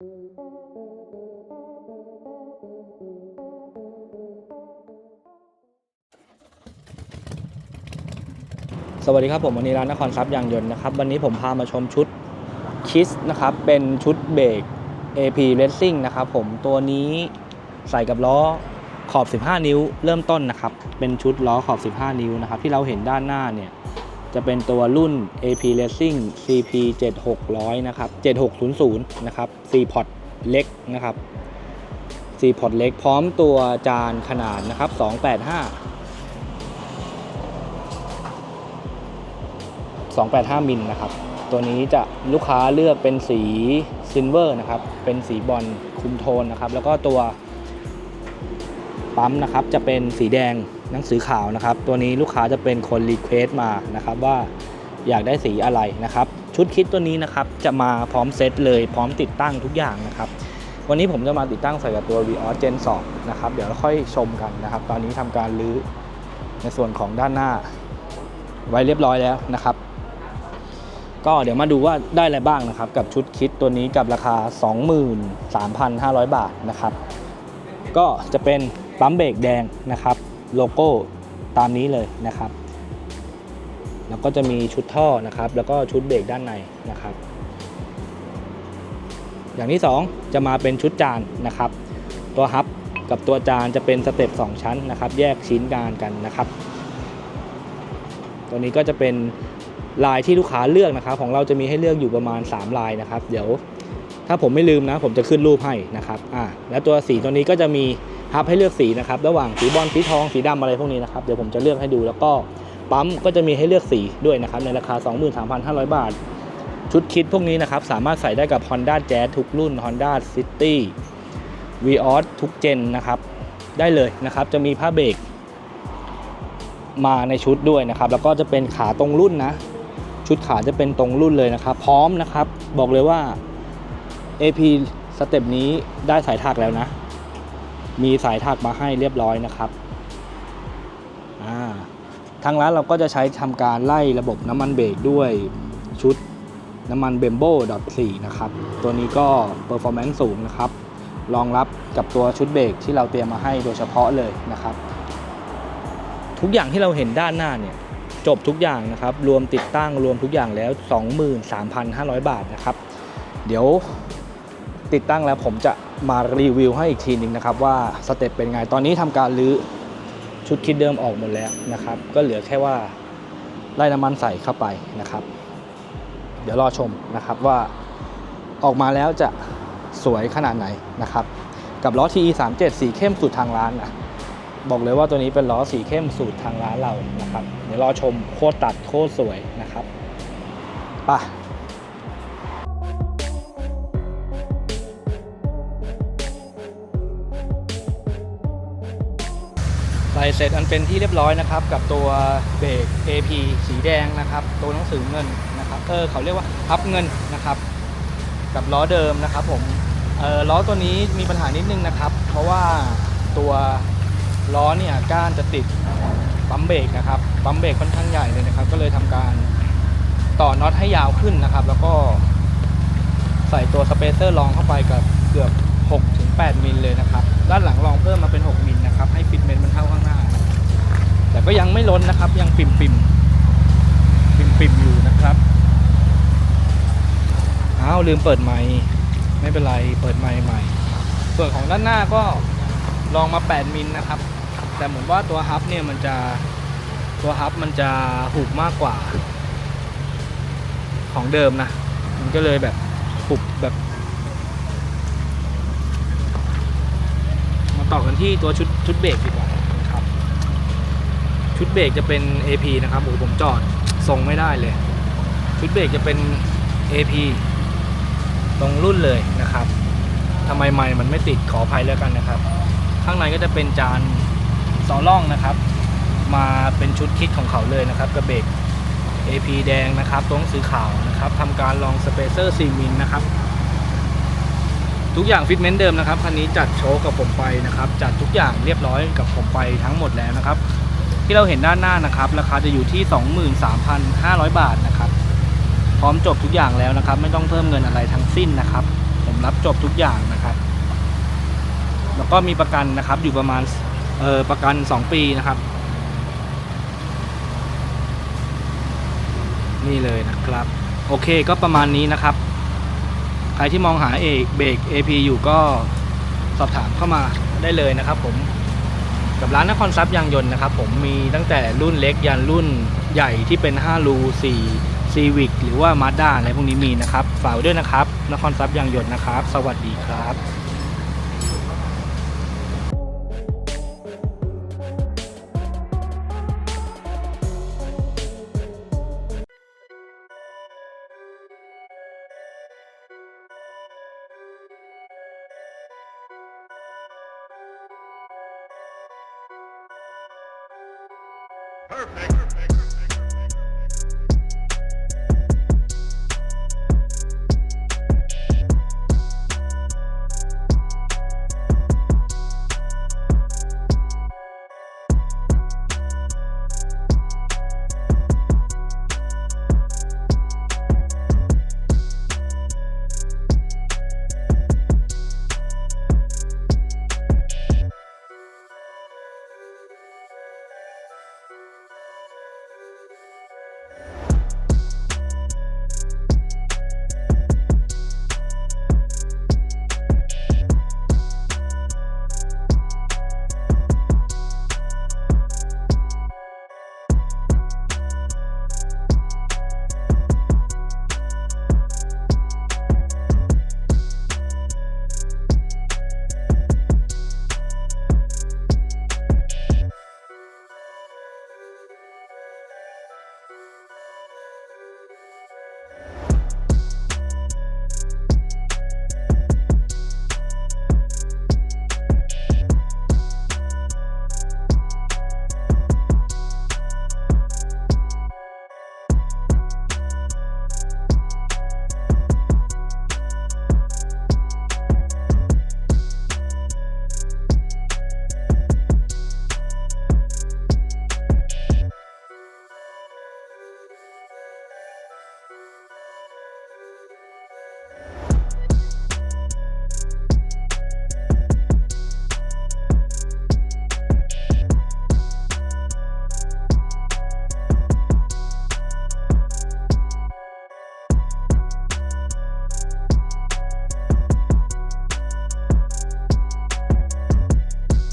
สวัสดีครับผมวันนี้ร้านนครทรัพย์ยางยนต์นะครับ วันนี้ผมพามาชมชุดคิสนะครับ เป็นชุดเบรก AP Racing นะครับผมตัวนี้ใส่กับล้อขอบ 15 นิ้ว เริ่มต้นนะครับ เป็นชุดล้อขอบ 15 นิ้วนะครับ ที่เราเห็นด้านหน้าเนี่ย จะเป็นตัวรุ่น AP Racing CP 7600นะครับ7600นะครับ4พอร์ตเล็กนะครับ4พอร์ตเล็กพร้อมตัวจานขนาดนะครับ 285 285มิลนะครับ ตัวนี้จะลูกค้าเลือกเป็นสีซิลเวอร์นะครับ เป็นสีบอลคุมโทนนะครับ แล้วก็ตัวปั๊มนะครับจะเป็นสีแดง หนังสือขาวนะครับ ตัวนี้ลูกค้าจะเป็นคนรีเควสต์มานะครับว่าอยากได้สีอะไรนะครับ ชุดคิดตัวนี้นะครับจะมาพร้อมเซตเลยพร้อมติดตั้งทุกอย่างนะครับ วันนี้ผมจะมาติดตั้งใส่กับตัว v ีออสเจน2นะครับ เดี๋ยวค่อยชมกันนะครับ ตอนนี้ทำการรื้อในส่วนของด้านหน้า ไว้เรียบร้อยแล้วนะครับ ก็เดี๋ยวมาดูว่าได้อะไรบ้างนะครับ กับชุดคิดตัวนี้กับราคา 23,500 บาทนะครับ ก็จะเป็นปั๊มเบรกแดงนะครับ โลโก้ตามนี้เลยนะครับ แล้วก็จะมีชุดท่อนะครับ แล้วก็ชุดเบรกด้านในนะครับ อย่างที่ 2 จะมาเป็นชุดจานนะครับ ตัวฮับกับตัวจานจะเป็นสเต็ป2ชั้นนะครับ แยกชิ้นงานกันนะครับ ตัวนี้ก็จะเป็นลายที่ลูกค้าเลือกนะครับ ของเราจะมีให้เลือกอยู่ประมาณ 3 ลายนะครับ เดี๋ยวถ้าผมไม่ลืมนะ ผมจะขึ้นรูปให้นะครับอ่าแล้วตัวสีตัวนี้ก็จะมี ฮับให้เลือกสีนะครับระหว่างสีบอลสีทองสีดำอะไรพวกนี้นะครับเดี๋ยวผมจะเลือกให้ดูแล้วก็ปั๊มก็จะมีให้เลือกสีด้วยนะครับในราคา 23,500 บาท ชุดคิดพวกนี้นะครับสามารถใส่ได้กับ Honda Jazz ทุกรุ่น Honda City v ีออสทุกเจนนะครับได้เลยนะครับจะมีผ้าเบรกมาในชุดด้วยนะครับแล้วก็จะเป็นขาตรงรุ่นนะ ชุดขาจะเป็นตรงรุ่นเลยนะครับ พร้อมนะครับบอกเลยว่า AP สเต็ปนี้ได้สายถักแล้วนะ มีสายถักมาให้เรียบร้อยนะครับาทางร้านเราก็จะใช้ทำการไล่ระบบน้ำมันเบรกด้วยชุดน้ำมันเบมโบดอท4นะครับ ตัวนี้ก็ performance สูงนะครับ รองรับกับตัวชุดเบรกที่เราเตรียมมาให้โดยเฉพาะเลยนะครับ ทุกอย่างที่เราเห็นด้านหน้าเนี่ยจบทุกอย่างนะครับ รวมติดตั้งรวมทุกอย่างแล้ว 23,500 บาทนะครับ เดี๋ยวติดตั้งแล้วผมจะ มารีวิวให้อีกทีหนึ่งนะครับว่าสเต็ปเป็นไง ตอนนี้ทำการรื้อชุดคิดเดิมออกหมดแล้วนะครับ ก็เหลือแค่ว่าไล่น้ำมันใส่เข้าไปนะครับ เดี๋ยวรอชมนะครับว่าออกมาแล้วจะสวยขนาดไหนนะครับ กับล้อ TE 3 7สีเข้มสุดทางร้านนะบอกเลยว่าตัวนี้เป็นล้อสีเข้มสูตรทางร้านเรานะครับ เดี๋ยวรอชมโคตรตัดโคตรสวยนะครับไป่ะ เสร็จอันเป็นที่เรียบร้อยนะครับ กับตัวเบรก AP สีแดงนะครับ ตัวหนังสือเงินนะครับเออเขาเรียกว่าพับเงินนะครับ กับล้อเดิมนะครับผมเออล้อตัวนี้มีปัญหานิดนึงนะครับ เพราะว่าตัวล้อเนี่ยก้านจะติดปั๊มเบรกนะครับปั๊มเบรกค่อนข้างใหญ่เลยนะครับ ก็เลยทำการต่อน็อตให้ยาวขึ้นนะครับ แล้วก็ใส่ตัวสเปเซอร์รองเข้าไปกับเกือบ 6-8มิลเลยนะครับ ด้านหลังรองเพิ่มมาเป็น 6มิลนะครับ ให้ฟิตเมนต์มันเท่าข้างหน้านะแต่ก็ยังไม่ล้นนะครับ ยังปิ่มปิ่มปิ่มปิ่มอยู่นะครับ อ้าวลืมเปิดไมค์ไม่เป็นไร เปิดไมค์ใหม่ ส่วนของด้านหน้าก็ลองมา 8 มิลนะครับ แต่เหมือนว่าตัวฮับเนี่ยมันจะตัวฮับมันจะหุบมากกว่า ของเดิมนะ มันก็เลยแบบหุบแบบ มา ต่อกันที่ตัวชุดชุดเบรกดีกว่าครับ ชุดเบรกจะเป็น AP นะครับโอ้ผมจอดทรงไม่ได้เลย ชุดเบรกจะเป็น AP ตรงรุ่นเลยนะครับทำไมไม้มันไม่ติดขออภัยแล้วกันนะครับ ข้างในก็จะเป็นจานสอล่องนะครับ มาเป็นชุดคิดของเขาเลยนะครับกระเบรก AP แดงนะครับตรงสีขาวนะครับทำการลองสเปเซอร์4มิลนะครับ ทุกอย่างฟิตเมนต์เดิมนะครับคันนี้จัดโชว์กับผมไปนะครับจัดทุกอย่างเรียบร้อยกับผมไปทั้งหมดแล้วนะครับ ที่เราเห็นด้านหน้านะครับราคาจะอยู่ที่ 23,500 บาทนะครับพร้อมจบทุกอย่างแล้วนะครับ ไม่ต้องเพิ่มเงินอะไรทั้งสิ้นนะครับ ผมรับจบทุกอย่างนะครับ แล้วก็มีประกันนะครับอยู่ประมาณเออประกัน 2 ปีนะครับ นี่เลยนะครับ โอเคก็ประมาณนี้นะครับ ใครที่มองหาเอกเบรก AP อยู่ก็สอบถามเข้ามาได้เลยนะครับผมกับร้านนครซับยางยนต์นะครับผมมีตั้งแต่รุ่นเล็กยันรุ่นใหญ่ที่เป็น 5 รู4 Civic หรือว่า Mazda อะไรพวกนี้มีนะครับ ฝากไว้ด้วยนะครับ นครซับย์ยางยนต์นะครับ สวัสดีครับ Perfect. Perfect.